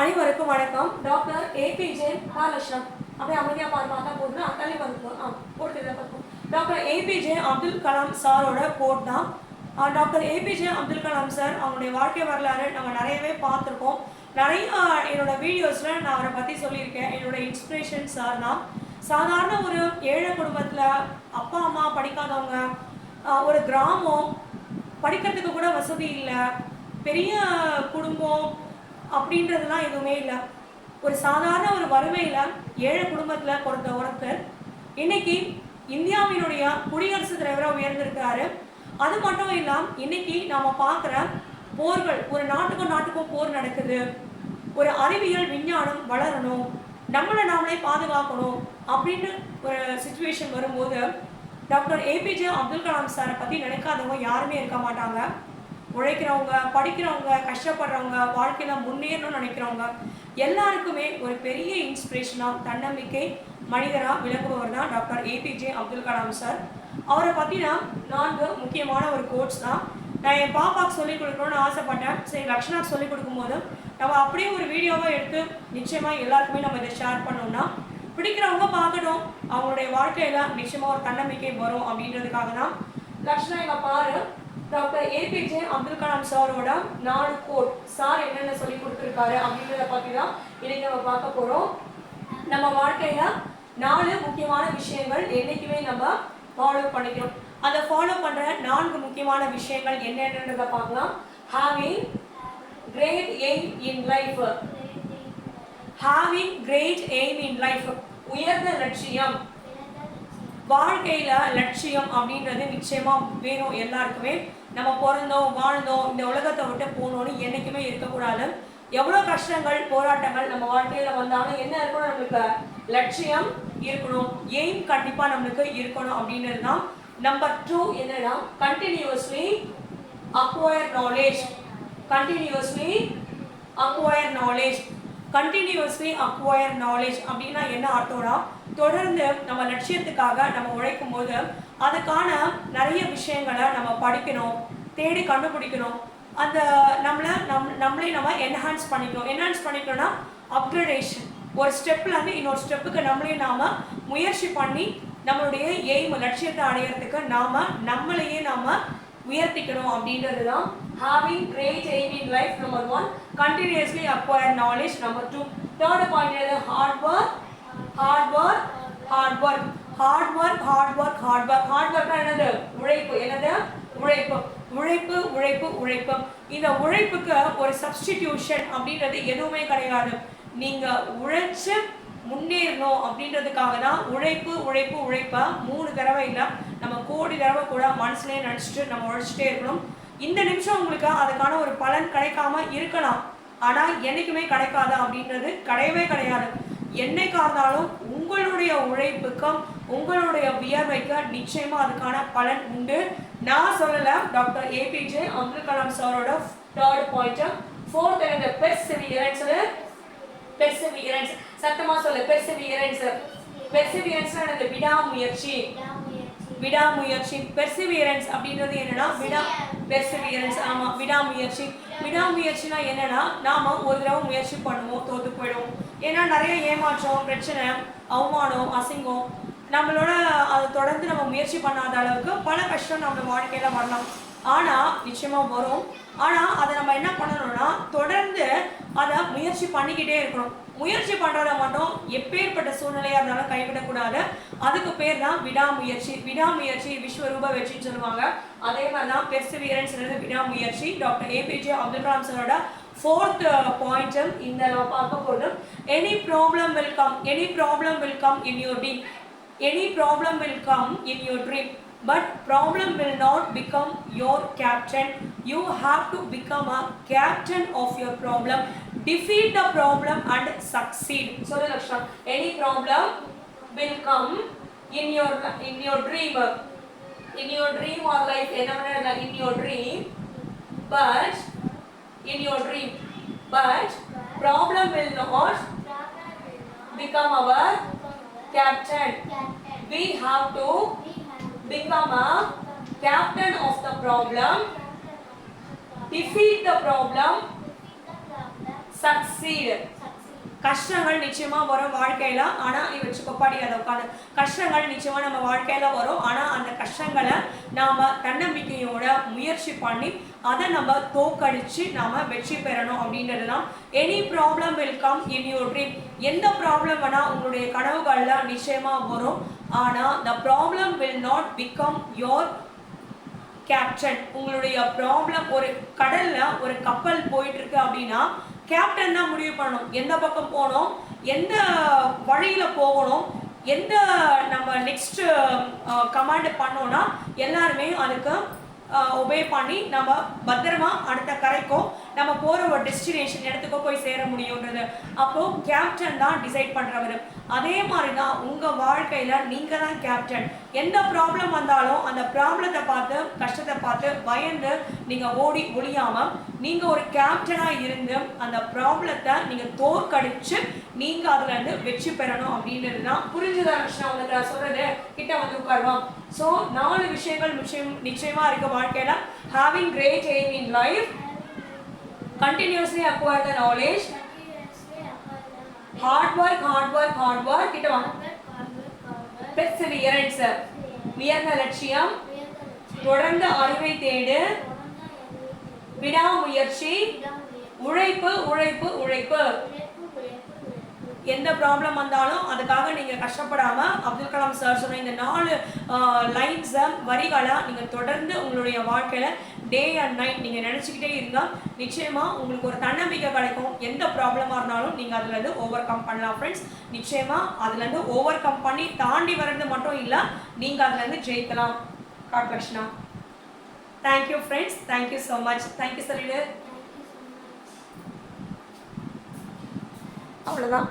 அனைவருக்கும் வணக்கம். Doctor APJ மகாலட்சுமம் அப்படியே அமைதியாக பாரு பார்த்தா போதுன்னா அத்தாலே வந்து ஆ போட்டு பார்ப்போம். டாக்டர் ஏபிஜே அப்துல் கலாம் சாரோட கோட் தான். Doctor APJ Abdul Kalam sir அவங்களுடைய வாழ்க்கை வரலாறு நம்ம நிறையவே பார்த்துருக்கோம். நிறைய என்னோட வீடியோஸில் நான் அவரை பற்றி சொல்லியிருக்கேன். என்னோட இன்ஸ்பிரேஷன் சார் தான். சாதாரண ஒரு ஏழை குடும்பத்தில் அப்பா அம்மா படிக்காதவங்க ஒரு கிராமம் படிக்கிறதுக்கு கூட வசதி இல்லை. பெரிய குடும்பம் அப்படின்றதுலாம் எதுவுமே இல்லை. ஒரு சாதாரண ஒரு வறுமையில் ஏழை குடும்பத்தில் பிறந்த ஒருத்தர் இன்னைக்கு இந்தியாவினுடைய குடியரசுத் தலைவராக உயர்ந்திருக்காரு அது மட்டும் இல்லாம இன்னைக்கு நாம பார்க்குற போர்கள் ஒரு நாட்டுக்கும் நாட்டுக்கும் போர் நடக்குது. ஒரு அறிவியல் விஞ்ஞானம் வளரணும். நம்மளை நாமளே பாதுகாக்கணும் அப்படின்னு ஒரு சுச்சுவேஷன் வரும்போது டாக்டர் ஏபிஜே அப்துல் கலாம் சாரை பற்றி நினைக்காதவங்க யாருமே இருக்க மாட்டாங்க. உழைக்கிறவங்க படிக்கிறவங்க கஷ்டப்படுறவங்க வாழ்க்கையில் முன்னேறணும்னு நினைக்கிறவங்க எல்லாருக்குமே ஒரு பெரிய இன்ஸ்பிரேஷனாக தன்னம்பிக்கை மனிதராக விளக்குபவர் தான் doctor APJ Abdul Kalam sir அவரை பற்றினா நான்கு முக்கியமான ஒரு கோட்ஸ் தான் நான் என் பாப்பாவுக்கு சொல்லிக் கொடுக்கணும்னு ஆசைப்பட்டேன். சரி லக்ஷ்மணாக்கு சொல்லிக் கொடுக்கும்போது நம்ம அப்படியே ஒரு வீடியோவாக எடுத்து நிச்சயமாக எல்லாருக்குமே நம்ம இதை ஷேர் பண்ணோம்னா பிடிக்கிறவங்க பார்க்கணும் அவங்களுடைய வாழ்க்கையில நிச்சயமாக ஒரு தன்னம்பிக்கை வரும் அப்படின்றதுக்காக தான் லக்ஷனா எங்கள் பாரு. டாக்டர் ஏபிஜே அப்துல் கலாம் சாரோட நாலு கோட் சார் என்னென்ன சொல்லி கொடுத்துருக்காரு அப்படின்றத பற்றி தான் இன்னைக்கு நம்ம பார்க்க போகிறோம் நம்ம வாழ்க்கையில் நாலு முக்கியமான விஷயங்கள் என்றைக்குமே நம்ம ஃபாலோ பண்ணிக்கணும் அதை ஃபாலோ பண்ணுற நான்கு முக்கியமான விஷயங்கள் என்னென்னன்றத பார்க்கலாம். Having great aim in life having great aim in life உயர்ந்த லட்சியம். வாழ்க்கையில் லட்சியம் அப்படின்றது நிச்சயமாக வேணும் எல்லாருக்குமே. நம்ம பிறந்தோம் வாழ்ந்தோம் இந்த உலகத்தை விட்டு போகணும்னு என்றைக்குமே இருக்கக்கூடாது. எவ்வளோ கஷ்டங்கள் போராட்டங்கள் நம்ம வாழ்க்கையில் வந்தாலும் என்ன இருக்கணும்? நம்மளுக்கு லட்சியம் இருக்கணும். எய்ம் கண்டிப்பாக நம்மளுக்கு இருக்கணும் அப்படின்றது தான் நம்பர் டூ என்னன்னா continuously acquire knowledge continuously acquire knowledge continuously acquire knowledge அப்படின்னா என்ன அர்த்தம்னா தொடர்ந்து நம்ம லட்சியத்துக்காக நம்ம உழைக்கும் போது அதுக்கான நிறைய விஷயங்களை நம்ம படிக்கணும் தேடி கண்டுபிடிக்கணும். அந்த நம்மளை நம் நம்மளே நம்ம என்ஹான்ஸ் பண்ணிக்கணும். என்ஹான்ஸ் பண்ணிக்கணும்னா அப்கிரேடேஷன் ஒரு ஸ்டெப்லேருந்து இன்னொரு ஸ்டெப்புக்கு நம்மளே நாம் முயற்சி பண்ணி நம்மளுடைய எய்ம் லட்சியத்தை அடையிறதுக்கு நாம் நம்மளையே நாம் உயர்த்திக்கணும் அப்படின்றது தான் having great aim in life number one continuously acquire knowledge number two third point hard work hard work hard work hard work hard work hard work hard ஒர்க்னா என்னது? உழைப்பு. என்னது? உழைப்பு. உழைப்பு உழைப்பு உழைப்பு. இந்த உழைப்புக்கு ஒரு சப்ஸ்டிடியூஷன் அப்படின்றது எதுவுமே கிடையாது. நீங்க உழைச்சு முன்னேறணும் அப்படின்றதுக்காக தான் உழைப்பு உழைப்பு உழைப்பா மூணு தடவை இல்லை நம்ம கோடி தடவை கூட மனசுலேயே நினச்சிட்டு நம்ம உழைச்சிட்டே இருக்கணும். இந்த நிமிஷம் உங்களுக்கு அதுக்கான ஒரு பலன் கிடைக்காம இருக்கலாம். ஆனால் என்றைக்குமே கிடைக்காது அப்படின்றது கிடையவே கிடையாது. என்னைக்கா இருந்தாலும் உங்களுடைய உழைப்புக்கும் உங்களுடைய வியர்வைக்கு நிச்சயமா அதுக்கான பலன் உண்டு. நான் சொல்லல டாக்டர் ஏபிஜே அப்துல் கலாம் சாரோட தேர்ட் பாயிண்ட் ஃபோர்த் என்னது? பெர்சிவியரன்ஸ் பெர்சிவியரன்ஸ் சத்தமா சொல்லு பெர்சிவியரன்ஸ் பெர்சிவியரன்ஸ் என்னது? விடாமுயற்சி. விடாமுயற்சி. பெர்சிவியரன்ஸ் அப்படின்றது என்னன்னா விடா பெர்சிவியரன்ஸ் ஆமாம் விடாமுயற்சி. விடாமுயற்சினா என்னன்னா நாம ஒரு தடவை முயற்சி பண்ணுவோம் தோத்து போயிடுவோம். ஏன்னா நிறைய ஏமாற்றம் பிரச்சனை அவமானம் அசிங்கம் நம்மளோட அதை தொடர்ந்து நம்ம முயற்சி பண்ணாத அளவுக்கு பல கஷ்டம் நம்ம வாழ்க்கையில் வரலாம். ஆனால் நிச்சயமாக வரும். ஆனால் அதை நம்ம என்ன பண்ணணும்னா தொடர்ந்து அதை முயற்சி பண்ணிக்கிட்டே இருக்கணும். முயற்சி பண்ணுறத மட்டும் எப்பேற்பட்ட சூழ்நிலையாக இருந்தாலும் கைவிடக்கூடாது. அதுக்கு பேர் தான் விடாமுயற்சி. விடாமுயற்சி விஸ்வரூப வெற்றின்னு சொல்லுவாங்க. அதே மாதிரி தான் பெர்சிவியரன்ஸ் விடாமுயற்சி. டாக்டர் ஏபிஜே அப்துல் கலாம் சரோட ஃபோர்த் பாயிண்ட்டும் இந்த நம்ம பார்க்க போதும் any problem will come any problem will come in your team any problem will come in your dream but problem will not become your captain. You have to become a captain of your problem. Defeat the problem and succeed. So any problem will come in your in your dream. In your dream or life in your dream. But in your dream. But problem will not become our captain. We have to become a captain of the problem defeat the problem succeed. கஷ்டங்கள் நிச்சயமா வரும் வாழ்க்கையில ஆனா நீ வச்சுக்கோ அதை உட்காந்து கஷ்டங்கள் நிச்சயமா நம்ம வாழ்க்கையில வரும் ஆனா அந்த கஷ்டங்களை நாம தன்னம்பிக்கையோட முயற்சி பண்ணி அதை நம்ம தோக்கடிச்சு நாம வெற்றி பெறணும் அப்படின்றது தான் any problem will come in your dream எந்த ப்ராப்ளம் வேணா உங்களுடைய கனவுகள்ல நிச்சயமா வரும். ஆனால் the problem will not become your captain உங்களுடைய ப்ராப்ளம் ஒரு கடலில் ஒரு கப்பல் போயிட்டு இருக்கு அப்படின்னா கேப்டன் தான் முடிவு பண்ணணும். எந்த பக்கம் போகணும்? எந்த வழியில் போகணும்? எந்த நம்ம நெக்ஸ்ட் கமாண்ட் பண்ணோம்னா எல்லாருமே அதுக்கு ஒபே பண்ணி நம்ம பத்திரமா அடுத்த கரைக்கும் நம்ம போகிற ஒரு டெஸ்டினேஷன் இடத்துக்கு போய் சேர முடியுன்றது அப்போ கேப்டன் தான் டிசைட் பண்ணுறவர் அதே மாதிரி தான் உங்கள் வாழ்க்கையில் நீங்கள் தான் கேப்டன் எந்த ப்ராப்ளம் வந்தாலும் அந்த ப்ராப்ளத்தை பார்த்து கஷ்டத்தை பார்த்து பயந்து நீங்கள் ஓடி ஒழியாமல் நீங்கள் ஒரு கேப்டனாக இருந்து அந்த ப்ராப்ளத்தை நீங்கள் தோற்கடிச்சு நீங்கள் அதுல இருந்து வெற்றி பெறணும் அப்படின்றது தான். புரிஞ்சுதா கிருஷ்ணா உங்களுக்கு சொல்கிறது கிட்ட வந்து உட்காருவோம். ஸோ நாலு விஷயங்கள் நிச்சயம் நிச்சயமாக இருக்க வாழ்க்கையில். Having great aim in life continuously acquire the knowledge hard work hard work hard work கிட்ட வாங்க perseverance உயர்ந்த லட்சியம் தொடர்ந்து அறிவை தேடு விடாமுயற்சி உழைப்பு உழைப்பு உழைப்பு எந்த ப்ராப்ளம் வந்தாலும் அதுக்காக நீங்கள் கஷ்டப்படாமல் அப்துல் கலாம் சார் சொன்ன இந்த நாலு லைன்ஸை வரிகளாக நீங்கள் தொடர்ந்து உங்களுடைய வாழ்க்கையில் டே அண்ட் நைட் நீங்கள் நினச்சிக்கிட்டே இருந்தால் நிச்சயமாக உங்களுக்கு ஒரு தன்னம்பிக்கை கிடைக்கும். எந்த ப்ராப்ளமா இருந்தாலும் நீங்கள் அதுலேருந்து ஓவர் கம் பண்ணலாம் ஃப்ரெண்ட்ஸ் நிச்சயமாக அதுலேருந்து ஓவர் கம் பண்ணி தாண்டி வர்றது மட்டும் இல்லை நீங்கள் அதுலேருந்து ஜெயிக்கலாம். காட் Lakshna thank you friends thank you so much thank you sir அவ்வளோதான்